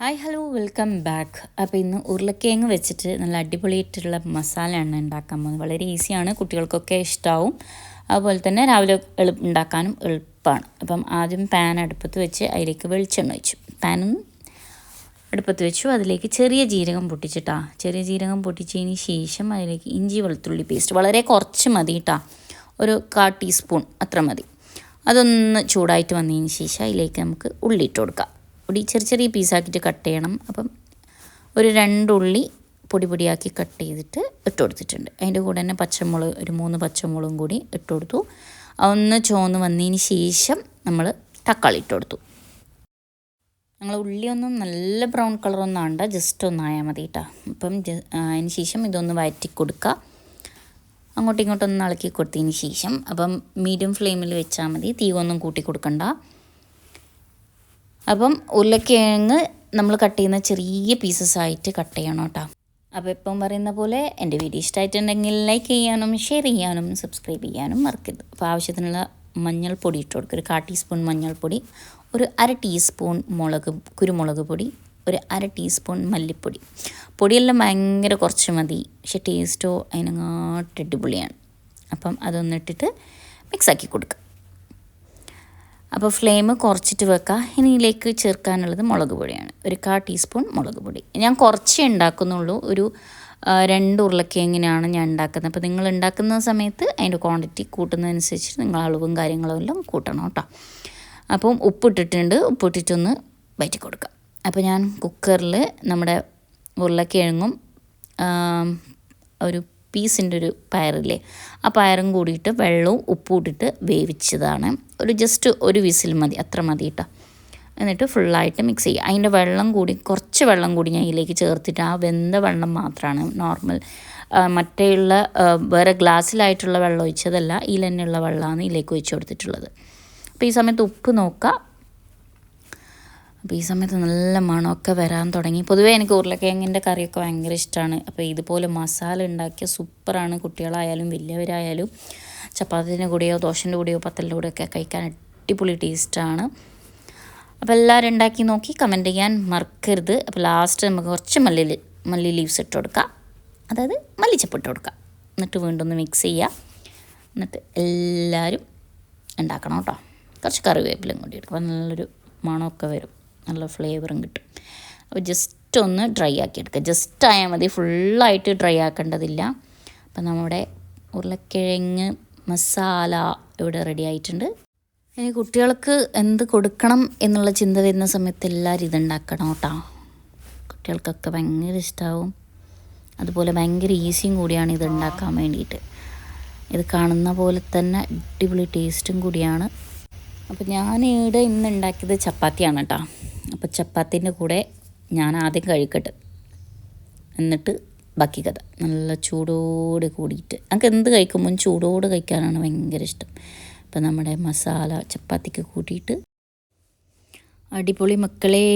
Hi hello welcome back അപ്പോൾ ഇന്ന് ഉരുളക്കിഴങ്ങ് വെച്ചിട്ട് നല്ല അടിപൊളിയായിട്ടുള്ള മസാലയാണ് ഉണ്ടാക്കാൻ പോകുന്നത്. വളരെ ഈസിയാണ് കുട്ടികൾക്കൊക്കെ ഇഷ്ടമാവും അതുപോലെ തന്നെ രാവിലെ എളു ഉണ്ടാക്കാനും എളുപ്പമാണ്. അപ്പം ആദ്യം പാൻ അടുപ്പത്ത് വെച്ച് അതിലേക്ക് വെളിച്ചെണ്ണ വെച്ചു പാനും അടുപ്പത്ത് വെച്ചു. അതിലേക്ക് ചെറിയ ജീരകം പൊട്ടിച്ചിട്ടാ. ചെറിയ ജീരകം പൊട്ടിച്ചതിന് ശേഷം അതിലേക്ക് ഇഞ്ചി വെളുത്തുള്ളി പേസ്റ്റ് വളരെ കുറച്ച് മതി കേട്ടാ ഒരു കാ ടീസ്പൂൺ അത്ര മതി. അതൊന്ന് ചൂടായിട്ട് വന്നതിന് ശേഷം അതിലേക്ക് നമുക്ക് ഉള്ളി ഇട്ട് കൊടുക്കാം. ഉള്ളി ചെറിയ ചെറിയ പീസാക്കിയിട്ട് കട്ട് ചെയ്യണം. അപ്പം ഒരു രണ്ടുള്ളി പൊടി പൊടിയാക്കി കട്ട് ചെയ്തിട്ട് ഇട്ട് കൊടുത്തിട്ടുണ്ട്. അതിന്റെ കൂടെ തന്നെ പച്ചമുളക് ഒരു മൂന്ന് പച്ചമുളകും കൂടി ഇട്ട് കൊടുത്തു. ഒന്ന് ചോന്ന് വന്നതിന് ശേഷം നമ്മൾ തക്കാളി ഇട്ട് കൊടുത്തു. ഞങ്ങൾ ഉള്ളിയൊന്നും നല്ല ബ്രൗൺ കളറൊന്നും ആണ്ട ജസ്റ്റ് ഒന്നായാൽ മതി കേട്ടോ അപ്പം അതിന് ശേഷം ഇതൊന്ന് വഴറ്റി കൊടുക്കുക അങ്ങോട്ടും ഇങ്ങോട്ടും ഒന്ന് ഇളക്കി കൊടുത്തതിന് ശേഷം. അപ്പം മീഡിയം ഫ്ലെയിമിൽ വെച്ചാൽ മതി. തീ ഒന്നും കൂട്ടി കൊടുക്കണ്ട. അപ്പം ഉരുളക്കിഴങ്ങ് നമ്മൾ കട്ട് ചെയ്യുന്ന ചെറിയ പീസസ് ആയിട്ട് കട്ട് ചെയ്യണം കേട്ടോ. അപ്പോൾ ഇപ്പം പറയുന്ന പോലെ എന്റെ വീഡിയോ ഇഷ്ടമായിട്ടുണ്ടെങ്കിൽ ലൈക്ക് ചെയ്യാനും ഷെയർ ചെയ്യാനും സബ്സ്ക്രൈബ് ചെയ്യാനും മറക്കരുത്. അപ്പോൾ ആവശ്യത്തിനുള്ള മഞ്ഞൾപ്പൊടി ഇട്ട് കൊടുക്കുക. ഒരു കാ ടീസ്പൂൺ മഞ്ഞൾപ്പൊടി ഒരു അര ടീസ്പൂൺ മുളക് കുരുമുളക് പൊടി ഒരു അര ടീസ്പൂൺ മല്ലിപ്പൊടി. പൊടിയെല്ലാം ഭയങ്കര കുറച്ച് മതി. പക്ഷെ ടേസ്റ്റോ അതിനങ്ങാട്ട് അടിപൊളിയാണ്. അപ്പം അതൊന്നിട്ടിട്ട് മിക്സാക്കി കൊടുക്കുക. അപ്പോൾ ഫ്ലെയിം കുറച്ചിട്ട് വെക്കുക ഇനി ഇതിലേക്ക് ചേർക്കാനുള്ളത് മുളക് പൊടിയാണ്. ഒരു കാ ടീസ്പൂൺ മുളക് പൊടി. ഞാൻ കുറച്ചേ ഉണ്ടാക്കുന്നുള്ളൂ. ഒരു രണ്ട് ഉരുളക്കിഴങ്ങിനാണ് ഞാൻ ഉണ്ടാക്കുന്നത്. അപ്പോൾ നിങ്ങൾ ഉണ്ടാക്കുന്ന സമയത്ത് അതിന്റെ ക്വാണ്ടിറ്റി കൂട്ടുന്നതനുസരിച്ച് നിങ്ങൾ അളവും കാര്യങ്ങളും എല്ലാം കൂട്ടണം കേട്ടോ. അപ്പം ഉപ്പിട്ടിട്ടുണ്ട്. ഉപ്പിട്ടിട്ടൊന്ന് വയറ്റി കൊടുക്കുക അപ്പോൾ ഞാൻ കുക്കറിൽ നമ്മുടെ ഉരുളക്കിഴങ്ങും ഒരു പീസിന്റെ ഒരു പയറില്ലേ? ആ പയറും കൂടിയിട്ട് വെള്ളവും ഉപ്പും ഇട്ടിട്ട് വേവിച്ചതാണ്. ഒരു ജസ്റ്റ് ഒരു വിസിൽ മതി അത്ര മതി കേട്ടോ. എന്നിട്ട് ഫുള്ളായിട്ട് മിക്സ് ചെയ്യുക. അതിന്റെ വെള്ളം കൂടി കുറച്ച് വെള്ളം കൂടി ഞാൻ ഇതിലേക്ക് ചേർത്തിട്ട് ആ വെന്ത വെള്ളം മാത്രമാണ് നോർമൽ മറ്റേയുള്ള വേറെ ഗ്ലാസ്സിലായിട്ടുള്ള വെള്ളം ഒഴിച്ചതല്ല ഇതിൽ തന്നെയുള്ള വെള്ളമാണ് ഇതിലേക്ക് ഒഴിച്ചു കൊടുത്തിട്ടുള്ളത്. അപ്പോൾ ഈ സമയത്ത് ഉപ്പ് നോക്കുക. അപ്പോൾ ഈ സമയത്ത് നല്ല മണമൊക്കെ വരാൻ തുടങ്ങി. പൊതുവേ എനിക്ക് ഉരുളക്കിഴങ്ങിന്റെ കറിയൊക്കെ ഭയങ്കര ഇഷ്ടമാണ് അപ്പോൾ ഇതുപോലെ മസാല ഉണ്ടാക്കിയ സൂപ്പറാണ്. കുട്ടികളായാലും വലിയവരായാലും ചപ്പാത്തിന്റെ കൂടെയോ ദോശന്റെ കൂടെയോ പത്തലിന്റെ കൂടെയൊക്കെ കഴിക്കാൻ അടിപൊളി ടേസ്റ്റാണ്. അപ്പോൾ എല്ലാവരും ഉണ്ടാക്കി നോക്കി കമന്റ് ചെയ്യാൻ മറക്കരുത്. അപ്പോൾ ലാസ്റ്റ് നമുക്ക് കുറച്ച് മല്ലി മല്ലി ലീവ്സ് ഇട്ട് കൊടുക്കാം. അതായത് മല്ലിച്ചപ്പ് ഇട്ട് കൊടുക്കാം. എന്നിട്ട് വീണ്ടും ഒന്ന് മിക്സ് ചെയ്യുക എന്നിട്ട് എല്ലാവരും ഉണ്ടാക്കണം കേട്ടോ. കുറച്ച് കറിവേപ്പിലും കൂടി എടുക്കുക നല്ലൊരു മണമൊക്കെ വരും. നല്ല ഫ്ലേവറും കിട്ടും. അപ്പോൾ ജസ്റ്റ് ഒന്ന് ഡ്രൈ ആക്കി എടുക്കുക. ജസ്റ്റ് ആയാൽ മതി ഫുള്ളായിട്ട് ഡ്രൈ ആക്കേണ്ടതില്ല. അപ്പം നമ്മുടെ ഉരുളക്കിഴങ്ങ് മസാല ഇവിടെ റെഡി ആയിട്ടുണ്ട്. ഇനി കുട്ടികൾക്ക് എന്ത് കൊടുക്കണം എന്നുള്ള ചിന്ത വരുന്ന സമയത്ത് എല്ലാവരും ഇതുണ്ടാക്കണം കേട്ടോ. കുട്ടികൾക്കൊക്കെ ഭയങ്കര ഇഷ്ടമാവും അതുപോലെ ഭയങ്കര ഈസിയും കൂടിയാണ് ഇത് ഉണ്ടാക്കാൻ വേണ്ടിയിട്ട്. ഇത് കാണുന്ന പോലെ തന്നെ അടിപൊളി ടേസ്റ്റും കൂടിയാണ്. അപ്പോൾ ഞാൻ ഇവിടെ ഇന്ന് ഉണ്ടാക്കിയത് ചപ്പാത്തിയാണ് കേട്ടോ. അപ്പോൾ ചപ്പാത്തിന്റെ കൂടെ ഞാൻ ആദ്യം കഴിക്കട്ടെ എന്നിട്ട് ബാക്കി കഥ. നല്ല ചൂടോട് കൂടിയിട്ട്. നമുക്ക് എന്ത് കഴിക്കുമ്പോൾ ചൂടോട് കഴിക്കാനാണ് ഭയങ്കര ഇഷ്ടം. അപ്പം നമ്മുടെ മസാല ചപ്പാത്തിക്ക് കൂട്ടിയിട്ട് അടിപൊളി മക്കളേ.